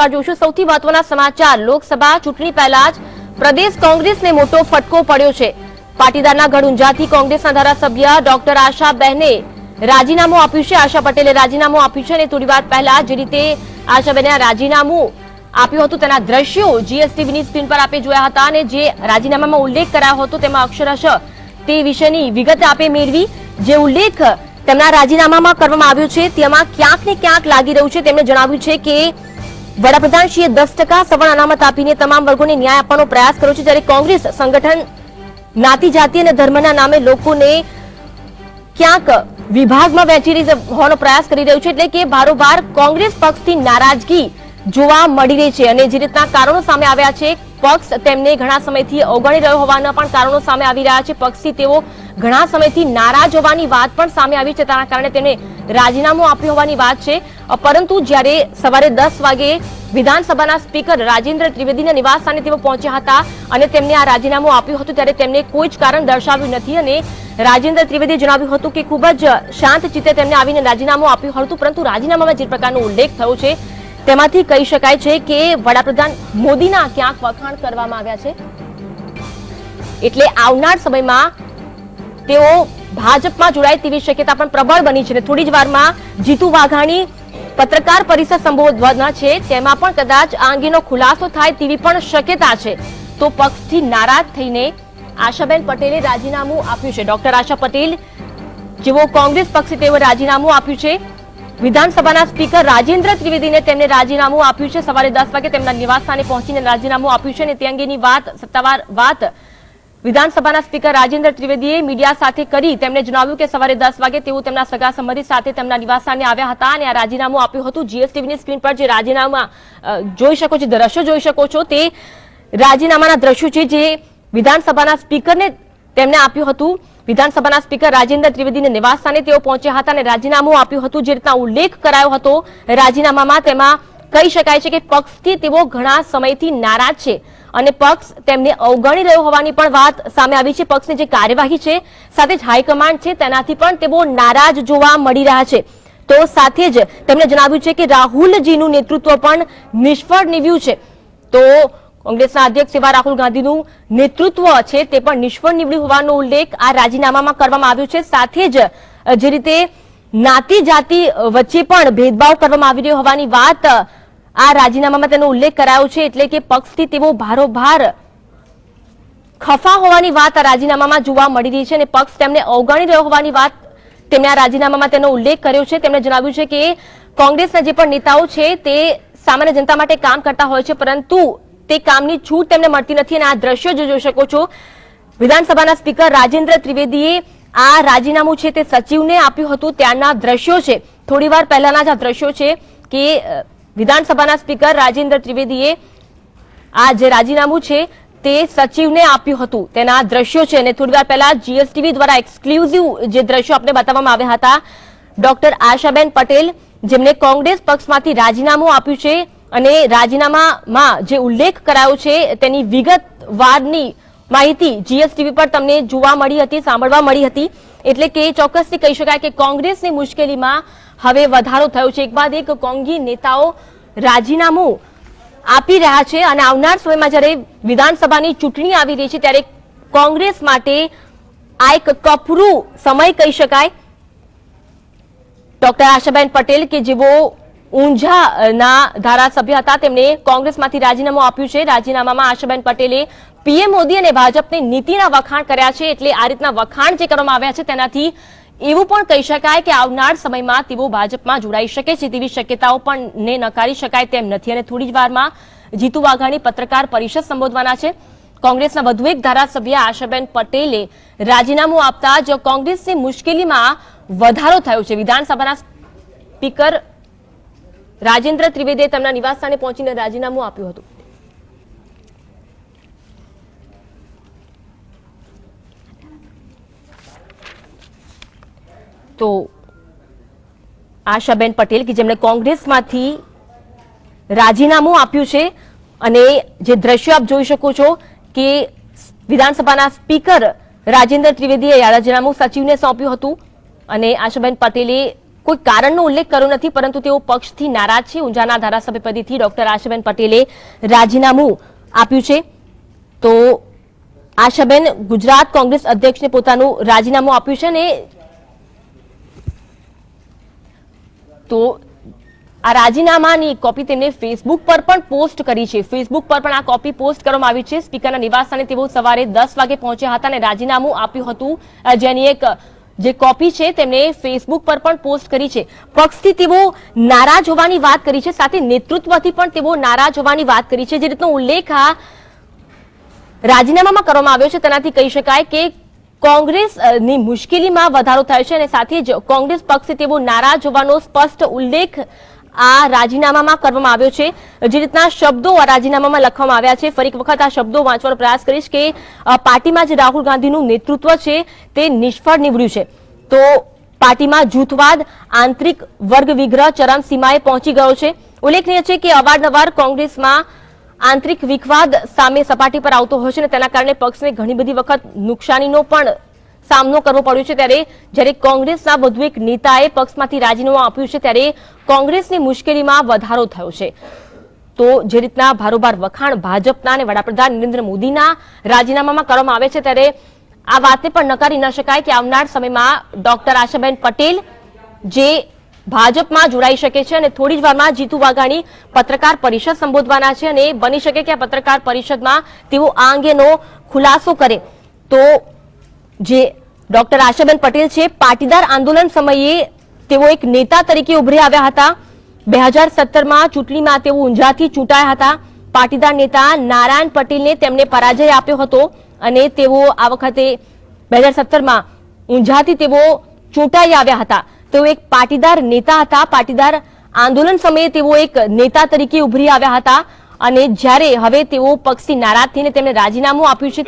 નમસ્કાર જોશું. સૌથી મહત્વના સમાચાર. લોકસભા ચૂંટણી પહેલા જ પ્રદેશ કોંગ્રેસને મોટો ફટકો પડ્યો છે. પાટીદારના ગઢ ઊંઝાથી કોંગ્રેસના ધારાસભ્ય ડોક્ટર આશા બહેને રાજીનામું આપ્યું છે. આશા પટેલે રાજીનામું આપ્યું છે અને થોડી વાર પહેલા જે રીતે આશાબેને આ રાજીનામું આપ્યું હતું, તેના દ્રશ્યો જીએસટીવીની સ્ક્રીન પર આપે જોયા હતા અને જે રાજીનામામાં ઉલ્લેખ કરાયો હતો, તેમાં અક્ષરશ તે વિશેની વિગત આપે મેળવી. જે ઉલ્લેખ તેમના રાજીનામામાં કરવામાં આવ્યો છે, તેમાં ક્યાંક ને ક્યાંક લાગી રહ્યું છે. તેમણે જણાવ્યું છે કે વડાપ્રધાનશ્રીએ દસ ટકા સવર્ણ અનામત આપીને તમામ વર્ગોને ન્યાય આપવાનો પ્રયાસ કર્યો છે, જ્યારે કોંગ્રેસ સંગઠન જ્ઞાતિ જાતિ અને ધર્મના નામે લોકોને ક્યાંક વિભાગમાં વહેંચી હોવાનો પ્રયાસ કરી રહ્યું છે, એટલે કે બારોબાર કોંગ્રેસ પક્ષથી નારાજગી જોવા મળી રહી છે અને જે રીતના કારણો સામે આવ્યા છે, પક્ષ તેમને ઘણા સમયથી અવગણી રહ્યો હોવાના પણ કારણો સામે આવી રહ્યા છે, પક્ષથી તેઓ ઘણા સમયથી નારાજ હોવાની વાત પણ સામે આવી છે, તેના કારણે તેમણે રાજીનામું આપ્યું હોવાની વાત છે. પરંતુ જ્યારે સવારે દસ વાગે વિધાનસભાના સ્પીકર રાજેન્દ્ર ત્રિવેદીના નિવાસ સ્થાને તેઓ પહોંચ્યા હતા અને તેમને આ રાજીનામું આપ્યું હતું, ત્યારે તેમને કોઈ જ કારણ દર્શાવ્યું નથી અને રાજેન્દ્ર ત્રિવેદીએ જણાવ્યું હતું કે ખૂબ જ શાંત ચિત્તે તેમને આવીને રાજીનામું આપ્યું હતું, પરંતુ રાજીનામામાં જે પ્રકારનો ઉલ્લેખ થયો છે, તેમાંથી કહી શકાય છે કે વડાપ્રધાન મોદીના ક્યાંક વખાણ કરવામાં આવ્યા છે. એટલે આવનાર સમયમાં તેઓ ભાજપમાં જોડાય તેવી શક્યતા પણ પ્રબળ બની છે થોડી જ વારમાં જીતુ વાઘાણી પત્રકાર પરિષદ સંબોધવાના છે. તેમાં પણ કદાચ આ અંગેનો ખુલાસો થાય તેવી પણ શક્યતા છે. તો પક્ષથી નારાજ થઈને આશાબેન પટેલે રાજીનામું આપ્યું છે. ડોક્ટર આશા પટેલ, જેઓ કોંગ્રેસ પક્ષે તેઓ રાજીનામું આપ્યું છે. વિધાનસભાના સ્પીકર રાજેન્દ્ર ત્રિવેદીને તેમને રાજીનામું આપ્યું છે. સવારે દસ વાગે તેમના નિવાસસ્થાને પહોંચીને રાજીનામું આપ્યું છે અને તે અંગેની વાત સત્તાવાર વાત વિધાનસભાના સ્પીકર રાજેન્દ્ર ત્રિવેદીએ મીડિયા સાથે કરી તેમણે જણાવ્યું કે સવારે દસ વાગે તેઓ તેમના સગા સંબંધી સાથે તેમના નિવાસસ્થાને આવ્યા હતા અને આ રાજીનામું આપ્યું હતું. જીએસટીવીની સ્ક્રીન પર જે રાજીનામા જોઈ શકો છો દ્રશ્યો જોઈ શકો છો, તે રાજીનામાના દ્રશ્યો છે જે વિધાનસભાના સ્પીકરને તેમણે આપ્યું હતું. વિધાનસભાના સ્પીકર રાજેન્દ્ર ત્રિવેદીને નિવાસસ્થાને તેઓ પહોંચ્યા હતા અને રાજીનામું આપ્યું હતું. જે રીતના ઉલ્લેખ કરાયો હતો રાજીનામામાં તેમાં કહી શકાય છે કે પક્ષથી તેઓ ઘણા સમયથી નારાજ છે અને પક્ષ તેમને અવગણી રહ્યો હોવાની પણ વાત સામે આવી છે. પક્ષની જે કાર્યવાહી છે, સાથે જ હાઈકમાન્ડ છે, તેનાથી પણ તેઓ નારાજ જોવા મળી રહ્યા છે. તો સાથે જ તેમણે જણાવ્યું છે કે રાહુલજીનું નેતૃત્વ પણ નિષ્ફળ નીવ્યું છે. તો કોંગ્રેસના અધ્યક્ષ એવા રાહુલ ગાંધીનું નેતૃત્વ છે, તે પણ નિષ્ફળ નીવડ્યું હોવાનો ઉલ્લેખ આ રાજીનામામાં કરવામાં આવ્યો છે. સાથે જ જે રીતે નાતી જાતિ વચ્ચે પણ ભેદભાવ કરવામાં આવી રહ્યો હોવાની વાત આ રાજીનામામાં તેનો ઉલ્લેખ કરાયો છે એટલે કે પક્ષથી તેઓ ભારોભાર ખફા હોવાની વાત આ રાજીનામામાં જોવા મળી રહી છે અને પક્ષ તેમને અવગણી રહ્યો હોવાની વાત તેમણે આ રાજીનામામાં તેનો ઉલ્લેખ કર્યો છે. તેમણે જણાવ્યું છે કે કોંગ્રેસના જે પણ નેતાઓ છે તે સામાન્ય જનતા માટે કામ કરતા હોય છે, પરંતુ તે કામની છૂટ તેમને મળતી નથી અને આ દ્રશ્યો જો જોઈ શકો છો. વિધાનસભાના સ્પીકર રાજેન્દ્ર ત્રિવેદીએ આ રાજીનામું છે તે સચિવને આપ્યું હતું. ત્યારના દ્રશ્યો છે. થોડીવાર પહેલાના જ આ દ્રશ્યો છે કે વિધાનસભાના સ્પીકર રાજેન્દ્ર ત્રિવેદીએ આ જે રાજીનામું છે તે સચિવને આપ્યું હતું. તેના દ્રશ્યો છે અને થોડી વાર પહેલા જીએસટીવી દ્વારા એક્સક્લુઝિવ જે દ્રશ્યો આપણે બતાવવામાં આવ્યા હતા, ડોક્ટર આશાબેન પટેલ જેમને કોંગ્રેસ પક્ષમાંથી રાજીનામું આપ્યું છે અને રાજીનામામાં જે ઉલ્લેખ કરાયો છે તેની વિગતવારની માહિતી જીએસટીવી પર તમને જોવા મળી હતી, સાંભળવા મળી હતી. એટલે કે ચોક્કસથી કહી શકાય કે કોંગ્રેસની મુશ્કેલીમાં હવે વધારો થયો છે. એક બાદ એક કોંગી નેતાઓ રાજીનામું આપી રહ્યા છે અને આવનાર સમયમાં જ્યારે વિધાનસભાની ચૂંટણી આવી રહી છે ત્યારે કોંગ્રેસ માટે આ એક કપરું સમય કહી શકાય. ડોક્ટર આશાબેન પટેલ કે જેઓ ઊંઝાના ધારાસભ્ય હતા, તેમણે કોંગ્રેસમાંથી રાજીનામું આપ્યું છે. રાજીનામામાં આશાબેન પટેલે પીએમ મોદી અને ભાજપની નીતિના વખાણ કર્યા છે. એટલે આ રીતના વખાણ જે કરવામાં આવ્યા છે તેનાથી એવું પણ કહી શકાય કે આવનાર સમયમાં તેઓ ભાજપમાં જોડાઈ શકે છે તેવી શક્યતાઓ પણ ને નકારી શકાય તેમ નથી. અને થોડી જ વારમાં જીતુ વાઘાણી પત્રકાર પરિષદ સંબોધવાના છે. કોંગ્રેસના વધુ એક ધારાસભ્ય આશાબેન પટેલે રાજીનામું આપતા જ કોંગ્રેસની મુશ્કેલીમાં વધારો થયો છે. વિધાનસભાના સ્પીકર રાજેન્દ્ર ત્રિવેદીએ તેમના નિવાસસ્થાને પહોંચીને રાજીનામું આપ્યું હતું. તો આશાબેન પટેલ કે જેમણે કોંગ્રેસમાંથી રાજીનામું આપ્યું છે અને જે દ્રશ્યો આપ જોઈ શકો છો કે વિધાનસભાના સ્પીકર રાજેન્દ્ર ત્રિવેદીએ રાજીનામું સચિવને સોંપ્યું હતું અને આશાબેન પટેલે કોઈ કારણનો ઉલ્લેખ કર્યો નથી, પરંતુ તેઓ પક્ષથી નારાજ છે. ઊંઝાના ધારાસભ્ય પદેથી ડોક્ટર આશાબેન પટેલે રાજીનામું આપ્યું છે. તો આશાબેન ગુજરાત કોંગ્રેસ અધ્યક્ષને પોતાનું રાજીનામું આપ્યું છે અને તો આ રાજીનામાની કોપી તેમણે ફેસબુક પર પણ પોસ્ટ કરી છે. ફેસબુક પર પણ આ કોપી પોસ્ટ કરવામાં આવી છે. સ્પીકરના નિવાસસ્થાને તેઓ સવારે દસ વાગે પહોંચ્યા હતા અને રાજીનામું આપ્યું હતું. જેની એક, જે કોપી છે તેમણે ફેસબુક પર પણ પોસ્ટ કરી છે. પક્ષથી તેઓ નારાજ હોવાની વાત કરી છે. સાથે નેતૃત્વથી પણ તેઓ નારાજ હોવાની વાત કરી છે. જે રીતનો ઉલ્લેખ આ રાજીનામામાં કરવામાં આવ્યો છે, તેનાથી કહી શકાય કે કોંગ્રેસ અ, ની મુશ્કેલીમાં વધારો થયો છે અને સાથે જ કોંગ્રેસ પક્ષે તેઓ નારાજ હોવાનો સ્પષ્ટ ઉલ્લેખ આ રાજીનામામાં કરવામાં આવ્યો છે. જે રીતના શબ્દો આ રાજીનામામાં લખવામાં આવ્યા છે. ફરી એક વખત આ શબ્દો વાંચવાનો પ્રયાસ કરીશ કે પાર્ટીમાં જે રાહુલ ગાંધીનું નેતૃત્વ છે તે નિષ્ફળ નીવડ્યું છે. તો પાર્ટીમાં જૂથવાદ આંતરિક વર્ગ વિગ્રહ ચરમસીમાએ પહોંચી ગયો છે. ઉલ્લેખનીય છે કે અવારનવાર કોંગ્રેસમાં આંતરિક વિખવાદ સામે સપાટી પર આવતો હોય છે અને તેના કારણે પક્ષને ઘણી બધી વખત નુકસાનીનો પણ સામનો કરવો પડ્યો છે. ત્યારે જ્યારે કોંગ્રેસના વધુ એક નેતાએ પક્ષમાંથી રાજીનામું આપ્યું છે, ત્યારે કોંગ્રેસની મુશ્કેલીમાં વધારો થયો છે. તો જે રીતના ભારોભાર વખાણ ભાજપના અને વડાપ્રધાન નરેન્દ્ર મોદીના રાજીનામામાં કરવામાં આવે છે, ત્યારે આ વાતને પણ નકારી ન શકાય કે આવનાર સમયમાં ડોક્ટર આશાબેન પટેલ જે ભાજપમાં જોડાઈ શકે છે અને થોડી જ વારમાં જીતુ વાઘાણી પત્રકાર પરિષદ સંબોધવાના છે અને બની શકે કે આ પત્રકાર પરિષદમાં તેઓ આ અંગેનો ખુલાસો કરે. તો જે ડોક્ટર આશાબેન પટેલ છે, પાટીદાર આંદોલન સમયે તેઓ એક નેતા તરીકે ઉભરી આવ્યા હતા. બે હજાર સત્તરમાં ચૂંટણીમાં તેઓ ઊંઝાથી ચૂંટાયા હતા. પાટીદાર નેતા નારાયણ પટેલને તેમને પરાજય આપ્યો હતો અને તેઓ આ વખતે બે હજાર સત્તરમાં ઊંઝાથી તેઓ ચૂંટાઈ આવ્યા હતા. તેઓ એક પાટીદાર નેતા હતા. પાટીદાર આંદોલન સમયે તેઓ એક નેતા તરીકે ઉભરી આવ્યા હતા અને જ્યારે હવે તેઓ પક્ષથી નારાજ થઈને તેમણે રાજીનામું આપ્યું છે